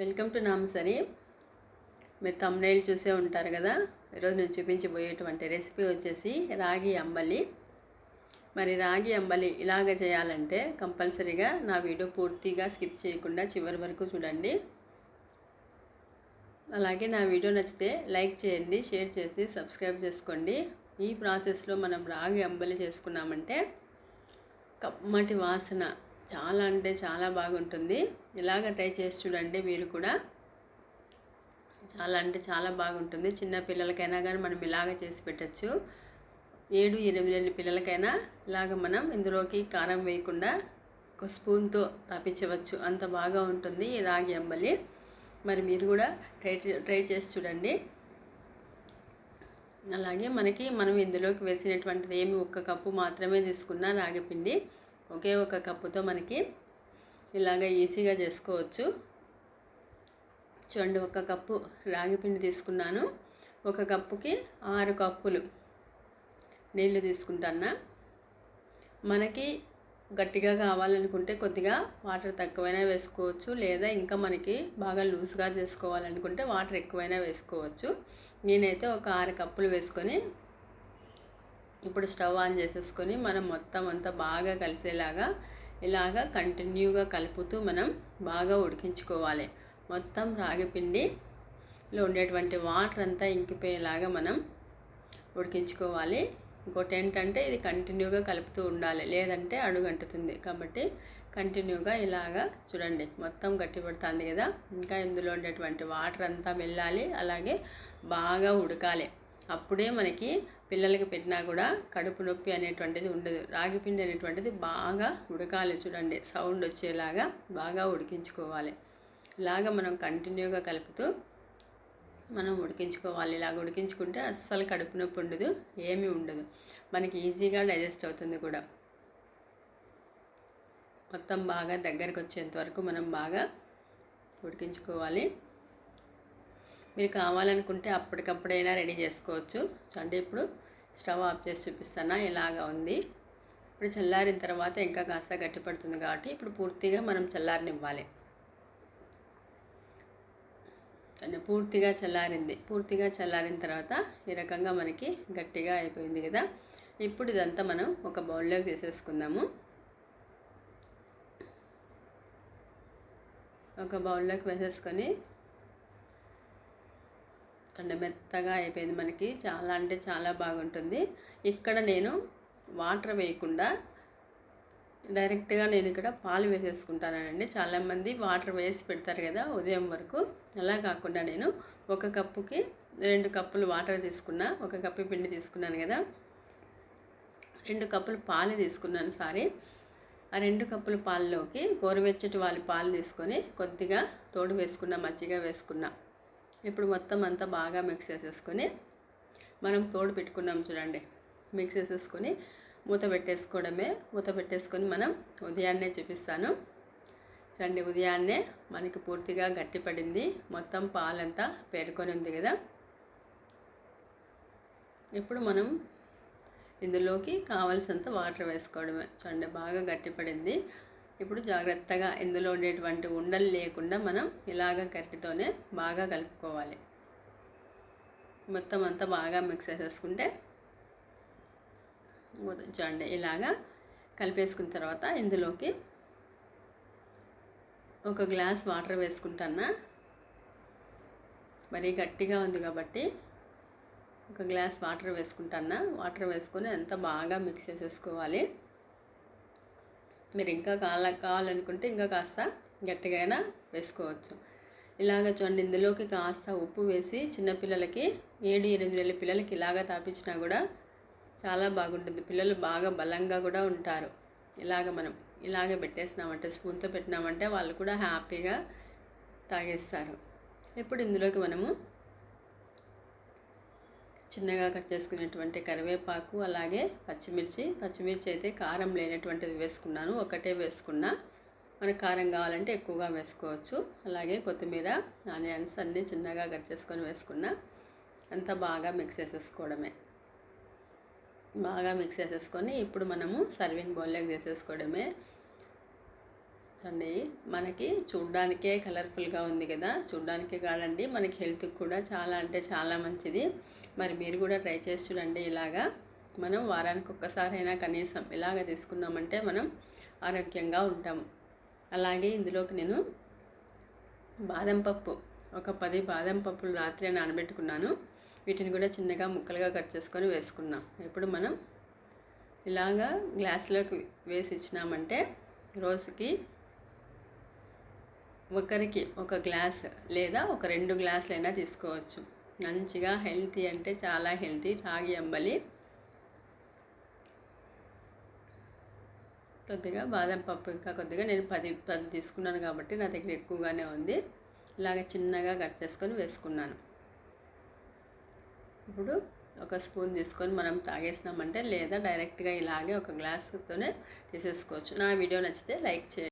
Welcome to నామసరి మీరు thumbnail చూసే ఉంటారు కదా? ఈరోజు నేను చూపించబోయేటువంటి రెసిపీ వచ్చేసి రాగి అంబలి. మరి రాగి అంబలి ఇలాగ చేయాలంటే కంపల్సరీగా నా వీడియో పూర్తిగా స్కిప్ చేయకుండా చివరి వరకు చూడండి. అలాగే నా వీడియో నచ్చితే లైక్ చేయండి షేర్ చేసి సబ్స్క్రైబ్ చేసుకోండి. ఈ ప్రాసెస్లో మనం రాగి అంబలి చేసుకున్నామంటే కమ్మటి వాసన చాలా అంటే చాలా బాగుంటుంది. ఇలాగ ట్రై చేసి చూడండి మీరు కూడా. చాలా అంటే చాలా బాగుంటుంది. చిన్న పిల్లలకైనా కానీ మనం ఇలాగ చేసి పెట్టచ్చు. ఏడు ఎనిమిది ఏళ్ళ పిల్లలకైనా ఇలాగ మనం ఇందులోకి కారం వేయకుండా ఒక స్పూన్తో తాపించవచ్చు. అంత బాగా ఉంటుంది ఈ రాగి అంబలి. మరి మీరు కూడా ట్రై ట్రై చేసి చూడండి. అలాగే మనకి మనం ఇందులోకి వేసినటువంటిది ఏమి ఒక్క కప్పు మాత్రమే తీసుకున్న రాగిపిండి ఒకే ఒక కప్పుతో మనకి ఇలాగ ఈజీగా చేసుకోవచ్చు. చూడండి ఒక కప్పు రాగి పిండి తీసుకున్నాను. ఒక కప్పుకి ఆరు కప్పులు నీళ్ళు తీసుకుంటాను మనకి గట్టిగా కావాలనుకుంటే కొద్దిగా వాటర్ తక్కువైనా వేసుకోవచ్చు లేదా ఇంకా మనకి బాగా లూజ్గా చేసుకోవాలనుకుంటే వాటర్ ఎక్కువైనా వేసుకోవచ్చు. నేనైతే ఒక ఆరు కప్పులు వేసుకొని ఇప్పుడు స్టవ్ ఆన్ చేసేసుకొని మనం మొత్తం అంతా బాగా కలిసేలాగా ఇలాగా కంటిన్యూగా కలుపుతూ మనం బాగా ఉడికించుకోవాలి. మొత్తం రాగి పిండిలో ఉండేటువంటి వాటర్ అంతా ఇంకిపోయేలాగా మనం ఉడికించుకోవాలి. ఇంకోటి ఏంటంటే ఇది కంటిన్యూగా కలుపుతూ ఉండాలి. లేదంటే అడుగంటుతుంది కాబట్టి కంటిన్యూగా ఇలాగా చూడండి. మొత్తం గట్టి పడుతుంది కదా. ఇంకా ఇందులో ఉండేటువంటి వాటర్ అంతా వెళ్ళాలి. అలాగే బాగా ఉడకాలి. అప్పుడే మనకి పిల్లలకి పెట్టినా కూడా కడుపు నొప్పి అనేటువంటిది ఉండదు. రాగి పిండి అనేటువంటిది బాగా ఉడకాలి చూడండి. సౌండ్ వచ్చేలాగా బాగా ఉడికించుకోవాలి. ఇలాగ మనం కంటిన్యూగా కలుపుతూ మనం ఉడికించుకోవాలి. ఇలాగ ఉడికించుకుంటే అస్సలు కడుపు నొప్పి ఉండదు ఏమీ ఉండదు. మనకి ఈజీగా డైజెస్ట్ అవుతుంది కూడా. మొత్తం బాగా దగ్గరకు వచ్చేంత వరకు మనం బాగా ఉడికించుకోవాలి. మీరు కావాలనుకుంటే అప్పటికప్పుడైనా రెడీ చేసుకోవచ్చు. చూడండి ఇప్పుడు స్టవ్ ఆఫ్ చేసి చూపిస్తాను? ఇలాగా ఉంది. ఇప్పుడు చల్లారిన తర్వాత ఇంకా కాస్త గట్టిపడుతుంది కాబట్టి ఇప్పుడు పూర్తిగా మనం చల్లారనివ్వాలి. పూర్తిగా చల్లారింది. పూర్తిగా చల్లారిన తర్వాత ఈ రకంగా మనకి గట్టిగా అయిపోయింది కదా. ఇప్పుడు ఇదంతా మనం ఒక బౌల్లోకి తీసేసుకుందాము. ఒక బౌల్లోకి వేసేసుకొని అండ్ మెత్తగా అయిపోయింది మనకి. చాలా అంటే చాలా బాగుంటుంది. ఇక్కడ నేను వాటర్ వేయకుండా డైరెక్ట్గా నేను ఇక్కడ పాలు వేసేసుకుంటానండి. చాలామంది వాటర్ వేసి పెడతారు కదా ఉదయం వరకు. అలా కాకుండా నేను ఒక కప్పుకి రెండు కప్పులు వాటర్ తీసుకున్నా ఒక కప్పు పిండి తీసుకున్నాను కదా. రెండు కప్పులు పాలు తీసుకున్నాను సారీ. ఆ రెండు కప్పుల పాలలోకి గోరువెచ్చటి వాళ్ళ పాలు తీసుకొని కొద్దిగా తోడు వేసుకున్నా మజ్జిగ వేసుకున్నా. ఇప్పుడు మొత్తం అంతా బాగా మిక్స్ చేసేసుకొని మనం తోడు పెట్టుకున్నాం చూడండి. మిక్స్ చేసేసుకొని మూత పెట్టేసుకోవడమే. మూత పెట్టేసుకొని మనం ఉదయాన్నే చూపిస్తాను. చండి ఉదయాన్నే మనకి పూర్తిగా గట్టిపడింది మొత్తం పాలంతా పేరుకొని ఉంది కదా. ఇప్పుడు మనం ఇందులోకి కావలసినంత వాటర్ వేసుకోవడమే. చూడండి బాగా గట్టిపడింది ఇప్పుడు జాగ్రత్తగా ఇందులో ఉండేటువంటి ఉండలు లేకుండా మనం ఇలాగ గట్టితోనే బాగా కలుపుకోవాలి. మొత్తం అంతా బాగా మిక్స్ చేసేసుకుంటే చూడండి ఇలాగా కలిపేసుకున్న తర్వాత ఇందులోకి ఒక గ్లాస్ వాటర్ వేసుకుంటానా మరీ గట్టిగా ఉంది కాబట్టి ఒక గ్లాస్ వాటర్ వేసుకుంటానా వాటర్ వేసుకొని అంతా బాగా మిక్స్ చేసేసుకోవాలి. మీరు ఇంకా కావాల కావాలనుకుంటే ఇంకా కాస్త గట్టిగా వేసుకోవచ్చు. ఇలాగ చూడండి ఇందులోకి కాస్త ఉప్పు వేసి చిన్నపిల్లలకి ఏడు ఎనిమిది నెలల పిల్లలకి ఇలాగ తాపించినా కూడా చాలా బాగుంటుంది. పిల్లలు బాగా బలంగా కూడా ఉంటారు. ఇలాగ మనం ఇలాగ పెట్టేసినామంటే స్పూన్తో పెట్టినామంటే వాళ్ళు కూడా హ్యాపీగా తాగేస్తారు. ఇప్పుడు ఇందులోకి మనము చిన్నగా కట్ చేసుకునేటువంటి కరివేపాకు అలాగే పచ్చిమిర్చి. పచ్చిమిర్చి అయితే కారం లేనటువంటిది వేసుకున్నాను. ఒకటే వేసుకున్నా. మనకు కారం కావాలంటే ఎక్కువగా వేసుకోవచ్చు. అలాగే కొత్తిమీర ఆనియన్స్ అన్నీ చిన్నగా కట్ చేసుకొని వేసుకున్నా అంతా బాగా మిక్స్ చేసేసుకోవడమే. బాగా మిక్స్ చేసేసుకొని ఇప్పుడు మనము సర్వింగ్ బౌల్లోకి తీసేసుకోవడమే. చూడండి మనకి చూడ్డానికే కలర్ఫుల్గా ఉంది కదా. చూడ్డానికే కాదండి మనకి హెల్త్కి కూడా చాలా అంటే చాలా మంచిది. మరి మీరు కూడా ట్రై చేసి చూడండి ఇలాగా. మనం వారానికి ఒక్కసారైనా కనీసం ఇలాగ తీసుకున్నామంటే మనం ఆరోగ్యంగా ఉంటాము అలాగే ఇందులోకి నేను బాదం పప్పు ఒక పది బాదం పప్పులు రాత్రి నానబెట్టుకున్నాను. వీటిని కూడా చిన్నగా ముక్కలుగా కట్ చేసుకొని వేసుకున్నాం. ఇప్పుడు మనం ఇలాగా గ్లాస్లోకి వేసి ఇచ్చినామంటే రోజుకి ఒకరికి ఒక గ్లాస్ లేదా ఒక రెండు గ్లాసులైనా తీసుకోవచ్చు. మంచిగా హెల్తీ అంటే చాలా హెల్తీ. రాగి అంబలి కొద్దిగా బాదం పప్పు ఇంకా కొద్దిగా నేను పది పది తీసుకున్నాను కాబట్టి నా దగ్గర ఎక్కువగానే ఉంది. ఇలాగ చిన్నగా కట్ చేసుకొని వేసుకున్నాను. ఇప్పుడు ఒక స్పూన్ తీసుకొని మనం తాగేసినామంటే లేదా డైరెక్ట్గా ఇలాగే ఒక గ్లాస్తోనే తీసేసుకోవచ్చు. నా వీడియో నచ్చితే లైక్ చేయండి.